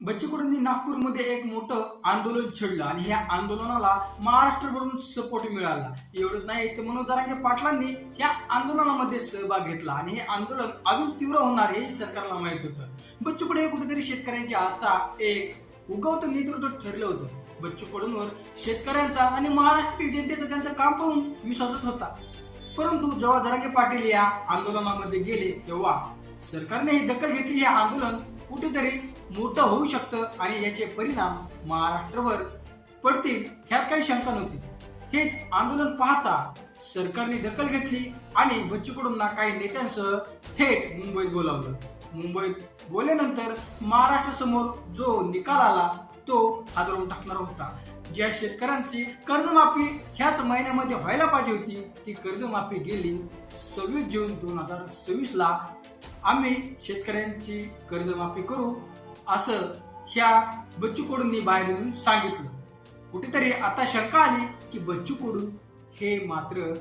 बच्चू कडूंनी नागपूरमध्ये एक मोठं आंदोलन छेडलं आणि ह्या आंदोलनाला महाराष्ट्रभरून सपोर्ट मिळाला. एवढंच नाही तर मनोज जरांगे पाटलांनी या आंदोलनामध्ये सहभाग घेतला आणि हे आंदोलन अजून तीव्र होणार हे सरकारला माहीत होतं. बच्चूकडे हे कुठेतरी शेतकऱ्यांच्या आता एक उगवतं नेतृत्व ठरलं होतं. बच्चू कडूंवर शेतकऱ्यांचा आणि महाराष्ट्रातील जनतेचा त्यांचं काम पाहून विश्वासच होता. परंतु जेव्हा जरांगे पाटील या आंदोलनामध्ये गेले तेव्हा सरकारने ही दखल घेतली हे आंदोलन कुठेतरी मोठं होऊ शकतं आणि याचे परिणाम महाराष्ट्रावर पडतील ह्यात काही शंका नव्हती. हेच आंदोलन पाहता सरकारने दखल घेतली आणि बच्चूकडूंना काही नेत्यांसह थेट मुंबईत बोलावलं. मुंबईत बोलल्यानंतर महाराष्ट्रासमोर जो निकाल आला तो हादरवून टाकणार होता. ज्या शेतकऱ्यांची कर्जमाफी ह्याच महिन्यामध्ये व्हायला पाहिजे होती ती कर्जमाफी गेली सव्वीस जून दोन हजार सव्वीस ला आम्ही शेतकऱ्यांची कर्जमाफी करू असं ह्या बच्चू कडूंनी बाहेर येऊन सांगितलं. कुठेतरी आता शंका आली की बच्चू कडू हे मात्र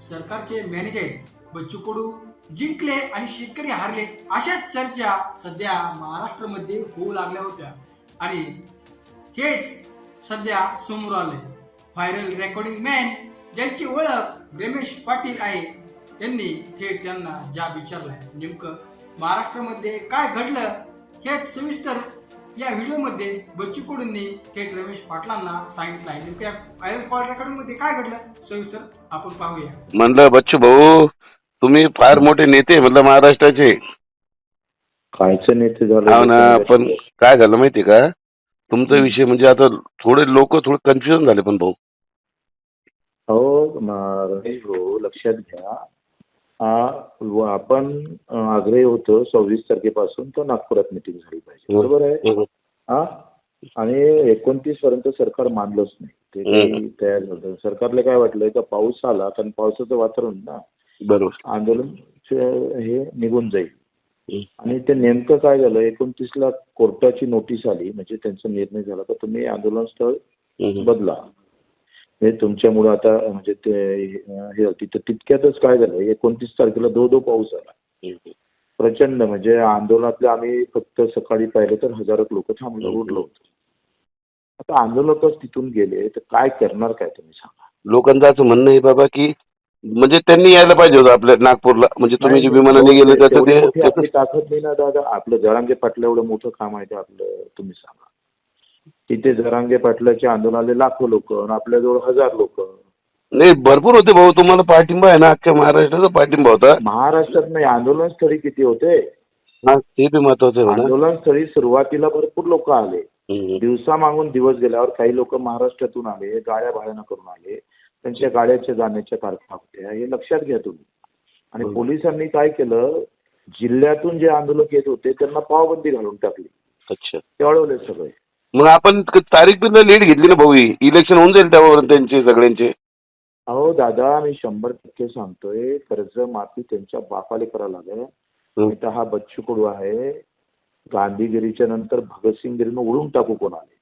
सरकारचे मॅनेजर आहेत. बच्चू कडू जिंकले आणि शेतकरी हारले अशा चर्चा सध्या महाराष्ट्रामध्ये होऊ लागल्या होत्या. आणि हेच सध्या समोर आले व्हायरल रेकॉर्डिंग मॅन ज्यांची ओळख रमेश पाटील आहे त्यांनी थेट त्यांना जाब विचारलाय. नेमकं महाराष्ट्रामध्ये काय घडलं हेच सविस्तर या व्हिडिओमध्ये बच्चू कडूंनी थेट रमेश पाटलांना सांगितलं आहे. नेमकं या कॉल रेकॉर्डिंगमध्ये काय घडलं? सविस्तर आपण पाहूया. म्हणलं बच्चू भाऊ तुम्ही फार मोठे नेते म्हणलं महाराष्ट्राचे. कायचं नेते हो झालं ना पण काय झालं माहितीये का? तुमचा विषय म्हणजे आता थोडे लोक थोडे कन्फ्युजन झाले पण भाऊ. हो रमेश भाऊ लक्षात घ्या. आपण अ, आग्रही होतो सव्वीस तारखेपासून तर नागपुरात मिटिंग झाली पाहिजे. बरोबर आहे. हा? आणि एकोणतीस पर्यंत सरकार मानलंच नाही. ते तयार झालं. सरकारला काय वाटलं का पाऊस आला कारण पावसाचं वातावरण ना बरोबर. आंदोलन हे निघून जाईल. आणि ते नेमकं काय झालं? एकोणतीसला कोर्टाची नोटीस आली. म्हणजे त्यांचा निर्णय झाला का तुम्ही आंदोलन स्थळ. बदला. हे तुमच्यामुळे आता म्हणजे ते हे तिथं तितक्यातच काय झालं एकोणतीस तारखेला दो दो पाऊस आला. प्रचंड म्हणजे आंदोलनातले आम्ही फक्त सकाळी पाहिलं तर हजारो लोक थांबलं उरलो होतो. आता आंदोलकच तिथून गेले तर काय करणार काय तुम्ही सांगा? लोकांचं असं म्हणणं आहे बाबा की म्हणजे त्यांनी यायला पाहिजे होतं आपल्या नागपूरला. म्हणजे तुम्ही जे विमानाने गेले त्याचं आपली ते ताकद नाही ना दादा. आपलं जरांगे पाटलं एवढं मोठं काम आहे ते आपलं तुम्ही सांगा. तिथे जरांगे पाटलाच्या आंदोलनाले लाखो लोक आपल्याजवळ हजार लोक. नाही भरपूर होते भाऊ. तुम्हाला पाठिंबा आहे ना? अख्ख्या महाराष्ट्राचा पाठिंबा होता. महाराष्ट्रात नाही आंदोलन स्थळी किती होते? हा ते बी महत्वाचं आहे म्हणा. आंदोलन स्थळी सुरुवातीला भरपूर लोक आले. हम्म. दिवसा मागून दिवस गेल्यावर काही लोक महाराष्ट्रातून आले गाड्या भाड्यानं करून आले. त्यांच्या गाड्याच्या जाण्याच्या तारखा होत्या. हे लक्षात घ्या तुम्ही. आणि. पोलिसांनी काय केलं? जिल्ह्यातून जे आंदोलक येत होते त्यांना पावबंदी घालून टाकली. अच्छा. ते अडवले सगळे. मग आपण क- तारीख पण लीड घेतली ना भाऊ इलेक्शन होऊन जाईल त्यावर त्यांचे सगळ्यांचे. अहो दादा मी शंभर टक्के सांगतोय. कर्ज माफी त्यांच्या बापाले करावं लागेल. नाही तर हा बच्चू कडू आहे. गांधीगिरीच्या नंतर भगतसिंगगिरीनं उडून टाकू कोणाले?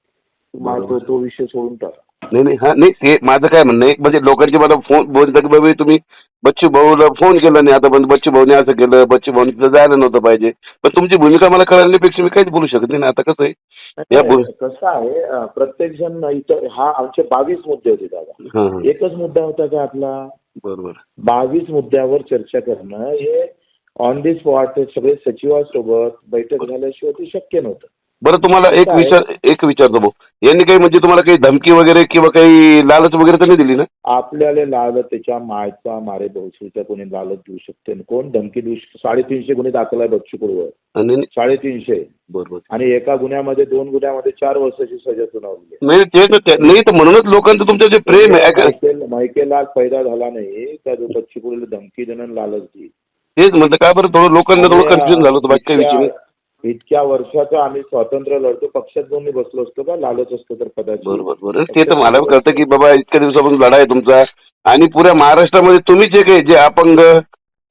तुम्हाला तो तो विषय सोडून टाका. नाही नाही हा नाही ते माझं काय म्हणणं आहे? म्हणजे लोकांचे मला फोन बोलतात की बाबा तुम्ही बच्चू भाऊला फोन केला नाही आता पण बच्चू भाऊने असं केलं बच्चू भाऊने तिथं जायला नव्हतं पाहिजे. पण तुमची भूमिका मला कळण्यापेक्षा मी काहीच बोलू शकत नाही ना आता कसं आहे? या कसं आहे प्रत्येक जण इथं हा आमचे बावीस मुद्दे होते दादा. हां हां. एकच मुद्दा होता का आपला? बरोबर. बावीस मुद्द्यावर चर्चा करणं हे ऑन दी स्पॉट सगळे सचिवासोबत बैठक झाल्याशिवाय ते शक्य नव्हतं. बरं तुम्हाला एक काय? विचार एक विचारतो भाऊ. यांनी काही म्हणजे तुम्हाला काही धमकी वगैरे किंवा काही लालच वगैरे तर नाही दिली ना? आपल्याला लालच त्याच्या मायचा मारे बहुशीचा कोणी लालच देऊ शकते आणि कोण? धमकी देऊ शकतो. साडेतीनशे गुन्हे दाखल आहे कडूवर आणि साडेतीनशे. बरोबर. आणि एका गुन्ह्यामध्ये दोन गुन्ह्यामध्ये चार वर्षाची सजा सुनावली आहे. नाही ते तर- नाही तर म्हणूनच लोकांचं तुमचं जे प्रेम आहे ऐका- मायकेल मायकेल पैदा झाला नाही का जो कडूला धमकी देणं आणि लालच देईल. तेच म्हणतं काय बरं? थोडं लोकांना थोडं कन्फ्युजन झालं होतं बाकी काही नाही. इतक्या- वर्षाचं आम्ही स्वातंत्र्य लढतो पक्षात जाऊन मी बसलो असतो का? लालच असतो तर कदाचित. बरोबर बरोबर. ते तर मला पण कळतं की बाबा इतक्या दिवसापासून लढा आहे तुमचा. आणि पुऱ्या महाराष्ट्रामध्ये तुम्हीच एक आहे जे अपंग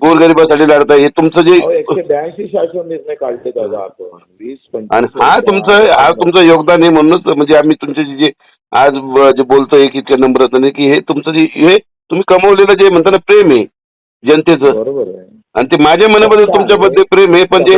गोरगरिबासाठी लढताय हे तुमचं जे एकशे ब्याऐंशी शासन निर्णय काढले दादा आपण. वीस आणि हा तुमचं हा तुमचं योगदान आहे म्हणूनच म्हणजे आम्ही तुमचे जे आज जे बोलतोय की इतक्या नम्रताने की हे तुमचं जे हे तुम्ही कमवलेलं जे म्हणता ना प्रेम आहे जनतेचं. बरोबर आहे. आणि ते माझ्या मनामध्ये तुमच्याबद्दल प्रेम आहे पण जे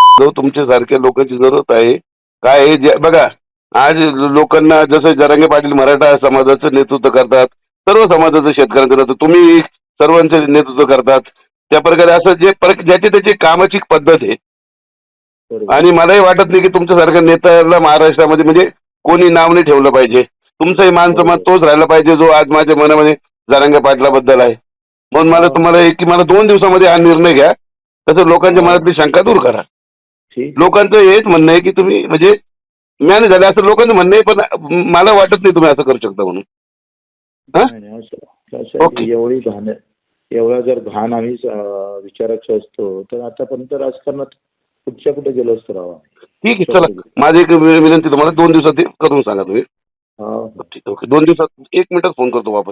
जो तुमच्यासारख्या लोकांची जरूरत आहे काय आहे जे बघा आज लोकांना जसं जरांगे पाटील मराठा समाजाचं नेतृत्व करतात सर्व समाजाचं शेतकऱ्यांचं नेतृत्व तुम्ही सर्वांचे नेतृत्व करतात. त्या प्रकारे असं जे ज्याची त्याची कामाची पद्धत आहे. आणि मलाही वाटत नाही की तुमच्यासारख्या नेत्याला महाराष्ट्रामध्ये म्हणजे कोणी नाव नाही ठेवलं पाहिजे. तुमचाही मान सन्मान तोच राहिला पाहिजे जो आज माझ्या मनामध्ये जरांगे पाटलाबद्दल आहे. म्हणून मला तुम्हाला एक की मला दोन दिवसामध्ये हा निर्णय घ्या. तसं लोकांच्या मनातली शंका दूर करा. लोकांचं हेच म्हणणं आहे की तुम्ही म्हणजे मॅनेज झाले असं लोकांचं म्हणणं आहे पण मला वाटत नाही तुम्ही असं करू शकता म्हणून. हा? ओके. एवढी घाण एवढा जर घाण आम्ही विचारायचं असतो तर आतापर्यंत राजकारणात कुठच्या कुठे गेलो असतो राव. ठीक आहे चला. माझी एक विनंती तुम्हाला दोन दिवसात ते करून सांगा तुम्ही. हा. ओके. दोन दिवसात एक मिनिटात फोन करतो वापस.